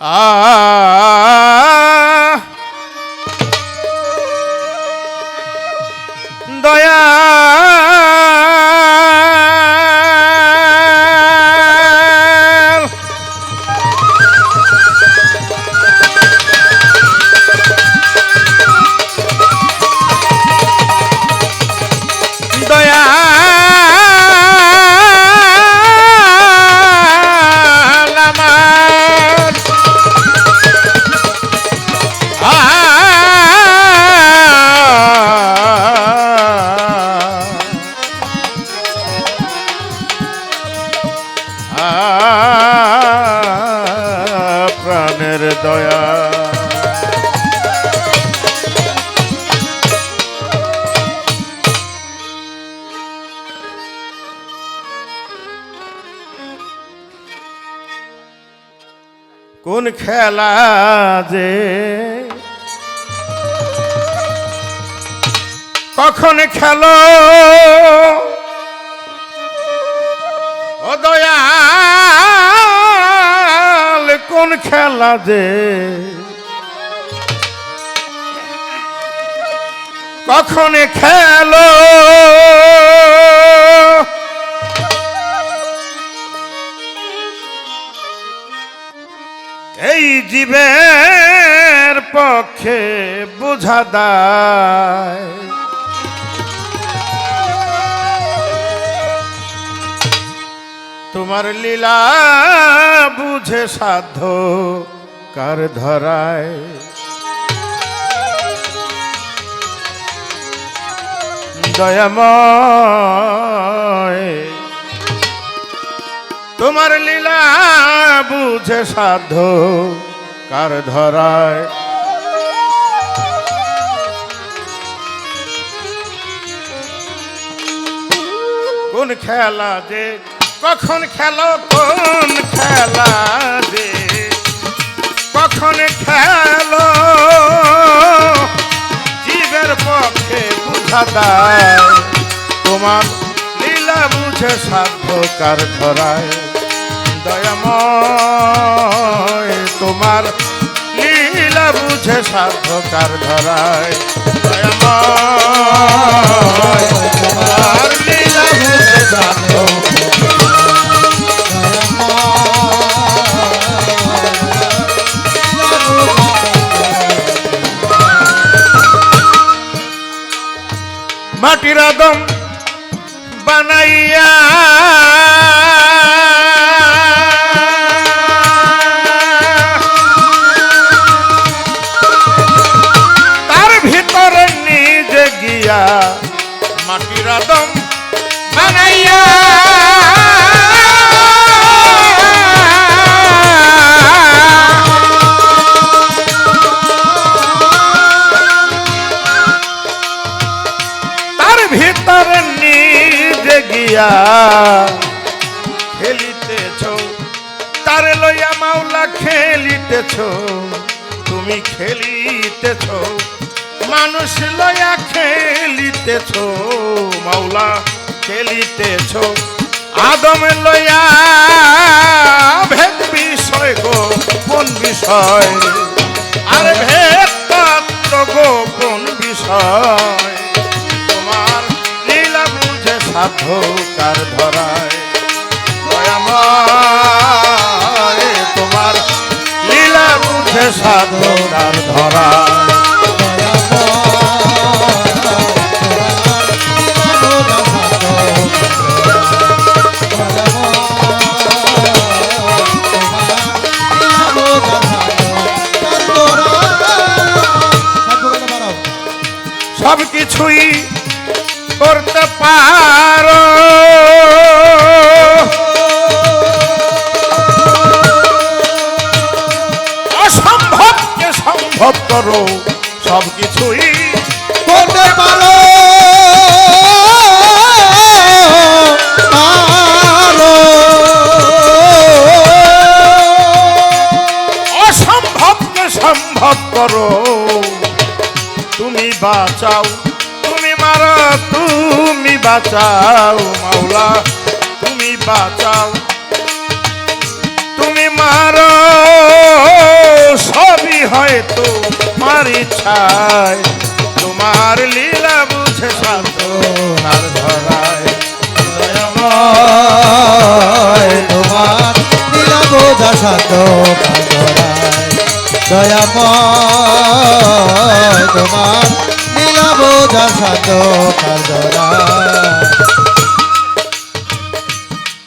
দয়া দয়া। কোন খেলা যে কখন খেলো? দয়াল খেলা যে কখন খেলো। এই জীবের পক্ষে বোঝা দায়। তোমার লীলা বুঝে সাধ্য কার ধরায়? দয়াময়, তোমার লীলা বুঝে সাধ্য কার ধরায়? কোন খেলা যে কখন খেলো, কোন খেলা যে? কখন খেলো? জীবের পক্ষে বুঝা দেয় তোমার লীলা বুঝে সাধ্য কার ধরায়। দয়াময়, তোমার লীলা বুঝে সাধ্য কার ধরায়। দয়াময়, তোমার লীলা বুঝে সাধ্য মাটির আদম তার নিজে গিয়া খেলিতেছ। তার লইয়া মাওলা খেলিতেছ। তুমি খেলিতেছ। মানুষ লইয়া খেলিতেছ। মাওলা খেলিতেছ। আদম লইয়া ভেদ বিষয় গো, কোন বিষয়? আর ভেদ তত্ত্ব গো, কোন বিষয়? বুঝে ধরায়। দয়াময় তোমার লীলা বুঝে সাধ্য কার ধরায়। সব কিছুই করতে পারো। বাঁচাও। তুমি মারো, তুমি বাঁচাও, মাওলা, তুমি বাঁচাও। তুমি মারো, সবই হয়তো তোমার ইচ্ছায়। তোমার লীলা বুঝে সাধনার ধরায়। তোমার নীলাবোধা সাত দয়াময়, তোমার নীলাবোধা সাত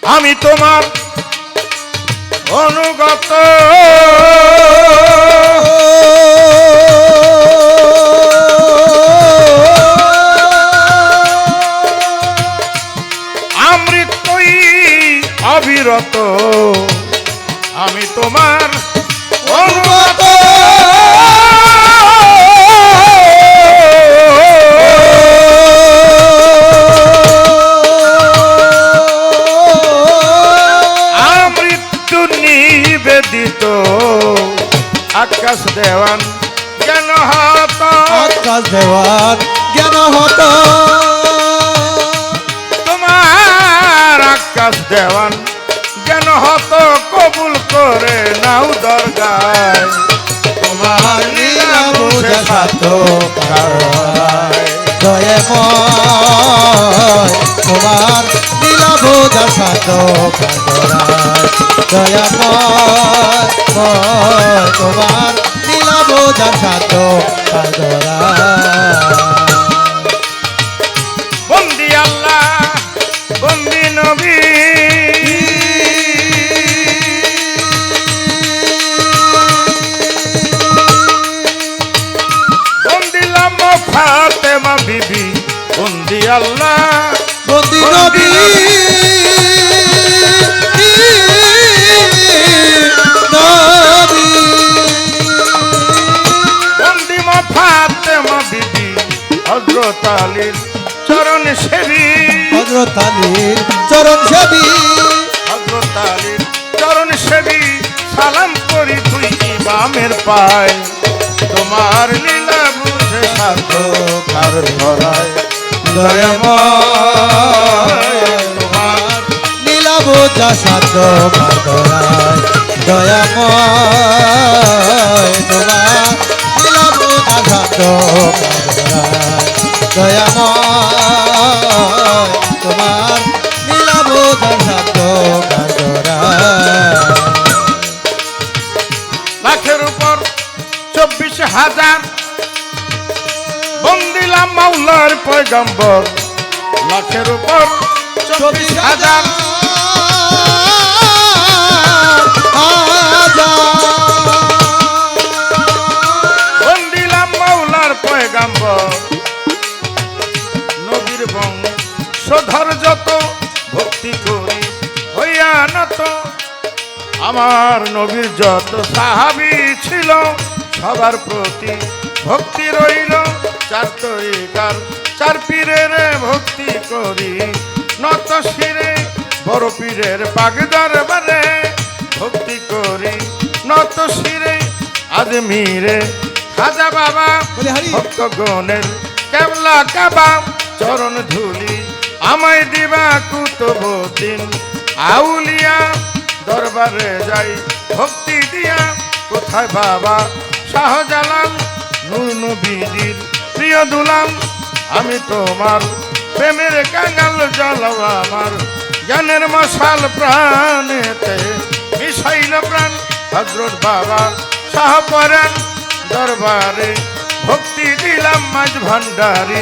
আমি তোমার অনুগত। অবিরত। আমি তোমার আকাশ দেওয়ান জ্ঞান হাত। আকাশ দেওয়ার জ্ঞান হতো। তোমার আকাশ দেওয়ান জ্ঞান হত কবুল করে নাও দরগায়। তোমার লীলা বুঝে সাত দয়াময় তোমার নীলাবোধা সাত দয়াময় তোমার নীলাবোধা সাত বন্দি হজরত চরণ সেবী। হজরত আলীর চরণ সেবী, সালাম করি তুই ইমামের পায়। তোমার লীলা বুঝে সাধ্য কার ধরায়? দয়াময়, তোমার নীলাবোজা সাধ্য মাতরায় দয়াময়, তোমার নীলাবোজা সাধ্য মাতরায় দয়াময় তোমার মাতরায় লাখের উপর চব্বিশ হাজার বন্দিলাম মাওলার পয়গম্বর। লাখের উপর চব্বিশ হাজার আমার নবীর যত সাহাবি ছিল সবার প্রতি ভক্তি রইল। চার তরিকার চার পীরের ভক্তি করি। নত শিরে বড় পীরের বাগদার বারে ভক্তি করি। নত শিরে আজমিরে খাজা বাবা বলি হরি। ভক্তগণের কেবলা কাবা চরণ ধুলি। আমায় দিবা কুতবদিন আউলিয়া দরবারে যাই, ভক্তি দিয়া, কোথায় বাবা? শাহজালাল নূর নবীজির প্রিয় দুলাম আমি তোমার প্রেমের কাঙ্গাল জলাও আমার। জ্ঞানের মশাল প্রাণেতে মিশাইল প্রাণ, হজরত বাবা শাহ শাহপরান দরবারে ভক্তি দিলাম মাঝ ভান্ডারি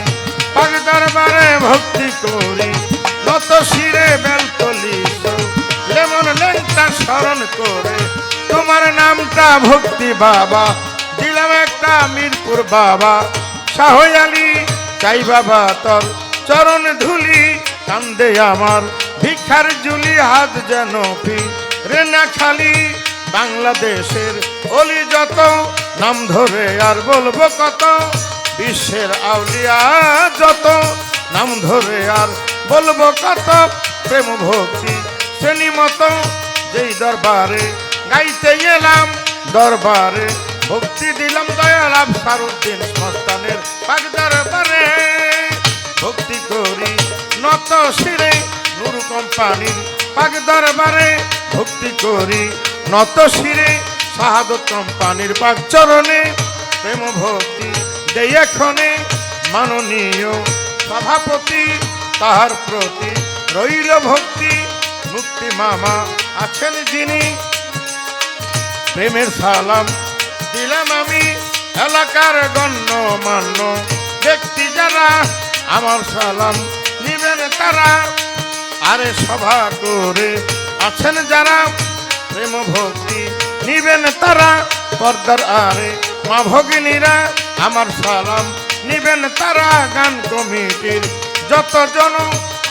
পাক দরবারে ভক্তি করি। নত শিরে বেলতলি করে। তোমার নামটা ভক্তি বাবা, দিলাম একটা মিরপুর বাবা। শাহ আলী, চাই বাবা তোর চরণ ধুলি, কান্দে আমার ভিক্ষার জুলি হাত যেন পি রেনা খালি। বাংলাদেশের অলি যত, নাম ধরে আর বলব কত। বিশ্বের আউলিয়া যত, নাম ধরে আর বলব কত। প্রেম ভক্তি শ্রেণি মতো যেই দরবারে গাইতে এলাম, দরবারে ভক্তি দিলাম দয়ালাম আফসারুদ্দিন মস্তানের পাক দরবারে। ভক্তি করি নত শিরে নূর কোম্পানির পাক দরবারে। ভক্তি করি নত শিরে শাহাদত কোম্পানির পাক চরণে। প্রেম ভক্তি দেই এখনে, মাননীয় সভাপতি তাহার প্রতি রইল ভক্তি। মুক্তি মামা আছেন যিনি, প্রেমের সালাম দিলাম আমি, এলাকার গণ্য মান্য ব্যক্তি যারা আমার সালাম নিবেন তারা। আরে সভা করে আছেন যারা, প্রেম ভক্তি নিবেন তারা। পর্দার আরে মা ভগিনীরা আমার সালাম নিবেন তারা। গান কমিটির যতজন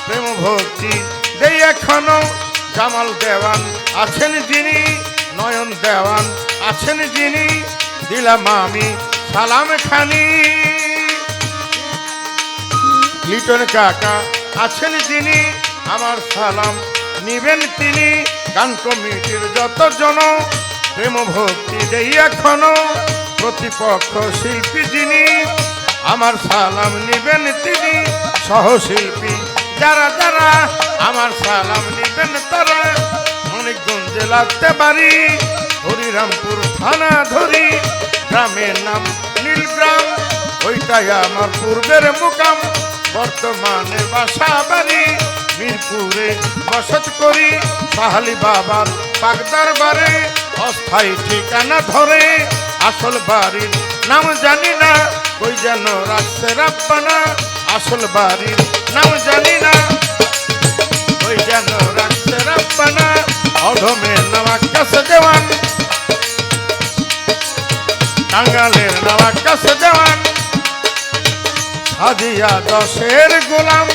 প্রেম ভক্তি দেই এখনও জামাল দেওয়ান, আছেন যিনি নয়ন দেওয়ান, আছেন যিনি দিলাম আমি সালাম খানি। লিটন কাকা, আছেন যিনি আমার সালাম নিবেন তিনি। গান কমিটির যতজন, প্রেম ভক্তি দেই এখনও। প্রতিপক্ষ শিল্পী যিনি, আমার সালাম নিবেন তিনি। সহশিল্পী যারা যারা, আমার সালাম নিবেন তারা। অনেকগঞ্জ জেলাতে বাড়ি, হরিরামপুর থানা ধরি। গ্রামের নাম নীলগ্রাম, ওইটাই আমার পূর্বের মুকাম। বর্তমানে বাসা বাড়ি, মিরপুরে বসত করি। সাহালি বাবার পাকদার বারে অস্থায়ী ঠিকানা ধরে। আসল বাড়ির নাম জানি না কই যেন রাখছে রাব্বানা আসল বাড়ির নাম জানি না, ওই যেন রাব্বানা অধমের নাম আকাশে দেওয়ান। টাঙ্গালের নাম আকাশে হাদিয়া দশের গোলাম,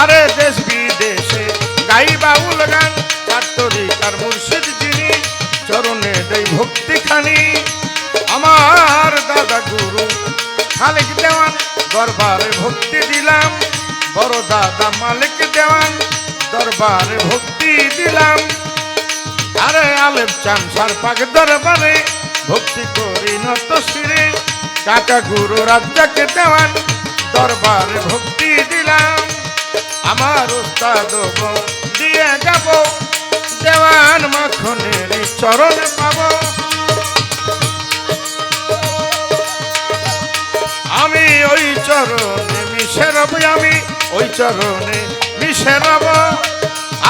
আরে দেশ বিদেশে গাই বাউল গান। কার মুর্শিদ যিনি, চরণে দেই ভক্তি খানি আমার দাদা গুরু খালেক দেওয়ান, দরবারে ভক্তি দিলাম। বড় দাদা মালিক দেওয়ান। দরবারে ভক্তি দিলাম। আরে আলেপ চান সার পাক দরবারে ভক্তি করি নত শিরে কাকা গুরু রাজ্জাকে দেওয়ান দরবারে ভক্তি দিলাম। আমার উস্তাদ দিয়ে যাব, দেওয়ান মাখনের চরণ পাব। আমি ওই চরণে মিশে রব আমি, ওই চরণে রব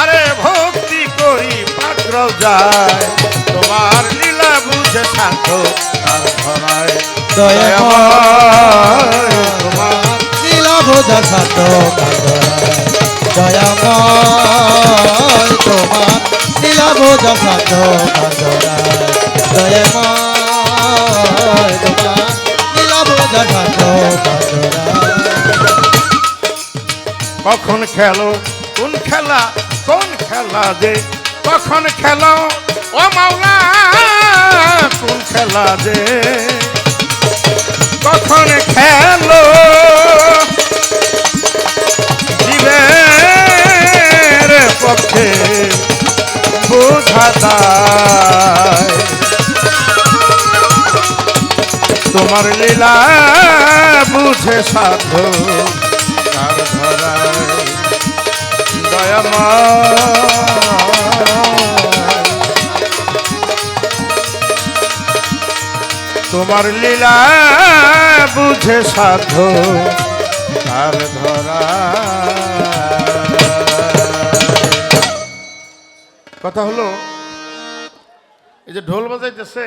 আরে ভক্তি করি পাত্র যায়। তোমার লীলা বুঝে শান্ত ধরায়। দয়াময় তোমার নীলাভোজা সাত দয়াময় তোমার নীলাভোজা সাত দয়াময় তোমার নীলাভোজা সাত কখন খেলো? কোন খেলা? কোন খেলা যে? কখন খেলো? ও মাওলা, কোন খেলা যে? কখন খেলো? জীবের পক্ষে বোঝা তোমার লীলা বুঝে সাধ্য তোমার লীলা বুঝে সাধু তার ধরা। কথা হলো এই যে ঢোল বাজাইতেছে